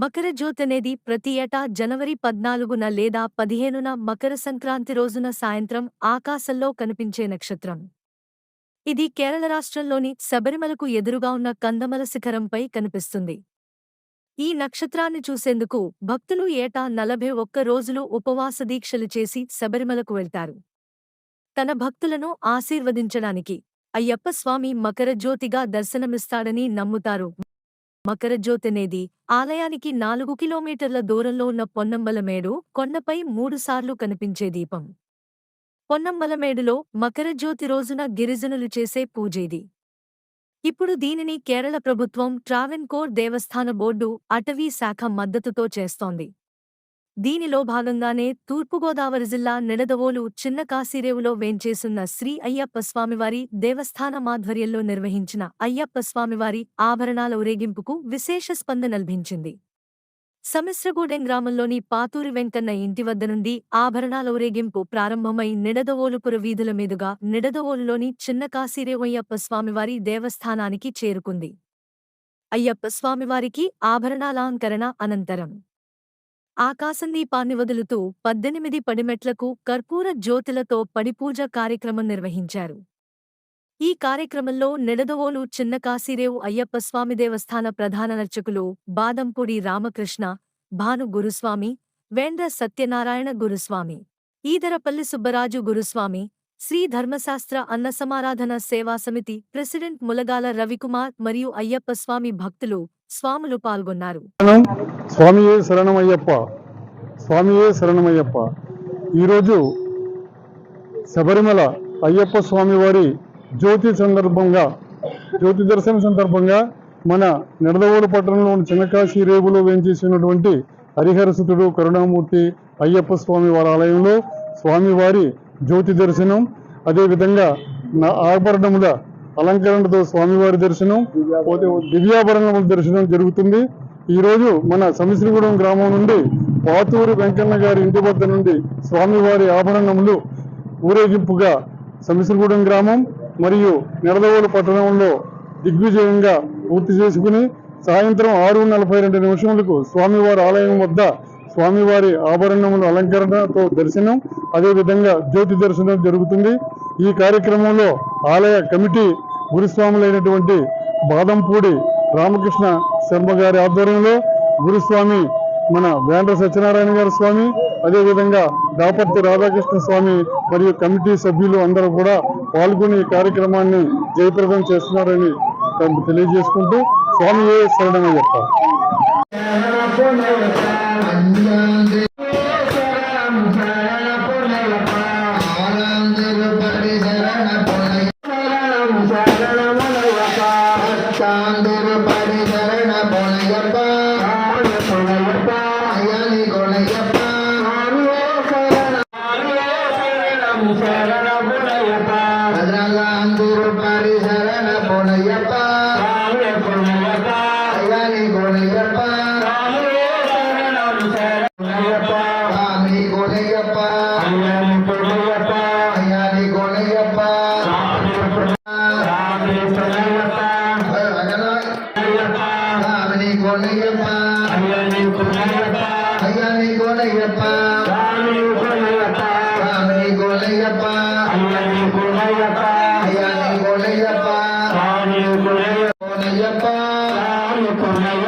మకరజ్యోతి అనేది ప్రతి ఏటా జనవరి పద్నాలుగున లేదా పదిహేనున మకర సంక్రాంతి రోజున సాయంత్రం ఆకాశంలో కనిపించే నక్షత్రం. ఇది కేరళ రాష్ట్రంలోని శబరిమలకు ఎదురుగా ఉన్న కందమల శిఖరంపై కనిపిస్తుంది. ఈ నక్షత్రాన్ని చూసేందుకు భక్తులు ఏటా నలభై ఒక్క రోజులు ఉపవాస దీక్షలు చేసి శబరిమలకు వెళ్తారు. తన భక్తులను ఆశీర్వదించడానికి అయ్యప్ప స్వామి మకర జ్యోతిగా దర్శనమిస్తాడని నమ్ముతారు. మకరజ్యోతనేది ఆలయానికి నాలుగు కిలోమీటర్ల దూరంలో ఉన్న పొన్నమ్మలమేడు కొండపై మూడుసార్లు కనిపించే దీపం. పొన్నమ్మలమేడులో మకరజ్యోతి రోజున గిరిజనులు చేసే పూజేది. ఇప్పుడు దీనిని కేరళ ప్రభుత్వం ట్రావెన్కోర్ దేవస్థాన బోర్డు అటవీ శాఖ మద్దతుతో చేస్తోంది. దీనిలో భాగంగానే తూర్పుగోదావరి జిల్లా నిడదవోలు చిన్న కాశీరేవులో వేంచేసున్న శ్రీ అయ్యప్ప స్వామివారి దేవస్థానమాధ్వర్యంలో నిర్వహించిన అయ్యప్ప స్వామివారి ఆభరణాల ఊరేగింపుకు విశేష స్పందన లభించింది. సమిశ్రగూడెం గ్రామంలోని పాతూరి వెంకన్న ఇంటి వద్ద నుండి ఆభరణాల ఊరేగింపు ప్రారంభమై నిడదవోలుపుర వీధుల మీదుగా నిడదవోలులోని చిన్న కాశీరేవయ్యప్ప స్వామివారి దేవస్థానానికి చేరుకుంది. అయ్యప్ప స్వామివారికి ఆభరణాలంకరణ అనంతరం ఆకాశందీపాన్ని వదులుతూ పద్దెనిమిది పడిమెట్లకు కర్పూర జ్యోతులతో పడిపూజ కార్యక్రమం నిర్వహించారు. ఈ కార్యక్రమంలో నిడదవోలు చిన్న కాశీరేవు అయ్యప్ప స్వామి దేవస్థాన ప్రధాన అర్చకులు బాదంపూడి రామకృష్ణ భాను గురుస్వామి వేంద్ర సత్యనారాయణ గురుస్వామి ఈదరపల్లి సుబ్బరాజు గురుస్వామి శ్రీ ధర్మశాస్త్ర అన్న సమారాధన సేవా సమితి ప్రెసిడెంట్ ములగాల రవికుమార్ మరియు అయ్యప్ప స్వామి భక్తులు స్వాములు పాల్గొన్నారు. స్వామియే శరణమయ్యప్ప. స్వామియే శరణమయ్యప్ప. ఈరోజు శబరిమల అయ్యప్ప స్వామివారి జ్యోతి సందర్భంగా జ్యోతి దర్శనం సందర్భంగా మన నిడదవోలు పట్టణంలోని చిన్నకాశీ రేవులో వేంచేసినటువంటి హరిహరసుతుడు కరుణామూర్తి అయ్యప్ప స్వామి వారి ఆలయంలో స్వామివారి జ్యోతి దర్శనం. అదేవిధంగా నా ఆభరణముల అలంకరణతో స్వామివారి దర్శనం పోతే దివ్యాభరణముల దర్శనం జరుగుతుంది. ఈరోజు మన సమిశ్రీగూడెం గ్రామం నుండి పాతూరు వెంకన్న గారి ఇంటి వద్ద నుండి స్వామివారి ఆభరణములు ఊరేగింపుగా సమిశ్రీగూడెం గ్రామం మరియు నిడదవోలు పట్టణంలో దిగ్విజయంగా పూర్తి చేసుకుని సాయంత్రం ఆరు నలభై రెండు నిమిషములకు స్వామివారి ఆలయం వద్ద స్వామివారి ఆభరణముల అలంకరణతో దర్శనం అదేవిధంగా జ్యోతి దర్శనం జరుగుతుంది. ఈ కార్యక్రమంలో ఆలయ కమిటీ గురుస్వాములైనటువంటి బాదంపూడి రామకృష్ణ శర్మ గారి ఆధ్వర్యంలో గురుస్వామి మన వేంద్ర సత్యనారాయణ గారి స్వామి అదేవిధంగా దాపర్తి రాధాకృష్ణ స్వామి మరియు కమిటీ సభ్యులు అందరూ కూడా పాల్గొని ఈ కార్యక్రమాన్ని జయప్రదం చేస్తున్నారని తెలియజేసుకుంటూ స్వామి శరణమయ్యప్ప చెప్తారు கோலையப்பா. சாமி கோலையப்பா. சாமி கோலையப்பா. ஐயனி கோலையப்பா. ஐயனி கோலையப்பா. சாமி கோலையப்பா. சாமி கோலையப்பா